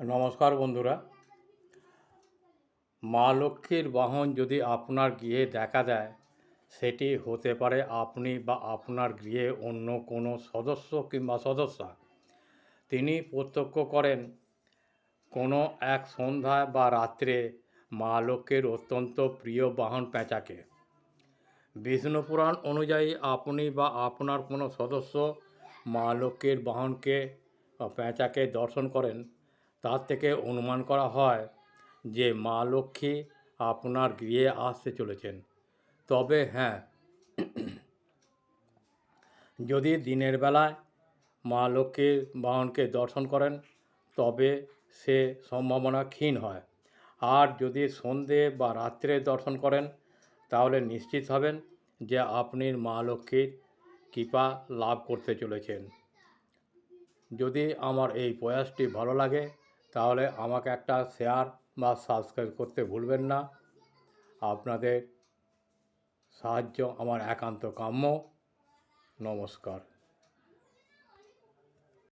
নমস্কার বন্ধুরা। মা লক্ষ্মীর বাহন যদি আপনার গৃহে দেখা দেয়, সেটি হতে পারে আপনি বা আপনার গৃহে অন্য কোনো সদস্য কিংবা সদস্যা। তিনি প্রত্যক্ষ করেন, কোনো এক সন্ধ্যায় বা রাত্রে মা লক্ষ্মীর অত্যন্ত প্রিয় বাহন পেঁচাকে। বিষ্ণু পুরাণ অনুযায়ী আপনি বা আপনার কোনো সদস্য মা লক্ষ্মীর বাহনকে, পেঁচাকে দর্শন করেন তার থেকে অনুমান করা হয় যে মা লক্ষ্মী আপনার গৃহে আসতে চলেছেন। তবে হ্যাঁ। যদি দিনের বেলায় মা লক্ষ্মীর বাহনকে দর্শন করেন, তবে সে সম্ভাবনা ক্ষীণ হয়। আর যদি সন্ধে বা রাত্রে দর্শন করেন, তাহলে নিশ্চিত হবেন যে আপনি মা লক্ষ্মীর কৃপা লাভ করতে চলেছেন। যদি আমার এই প্রয়াসটি ভালো লাগে তাহলে আমাকে একটা শেয়ার বা সাবস্ক্রাইব করতে ভুলবেন না। আপনাদের সাহায্য আমার একান্ত কাম্য। নমস্কার।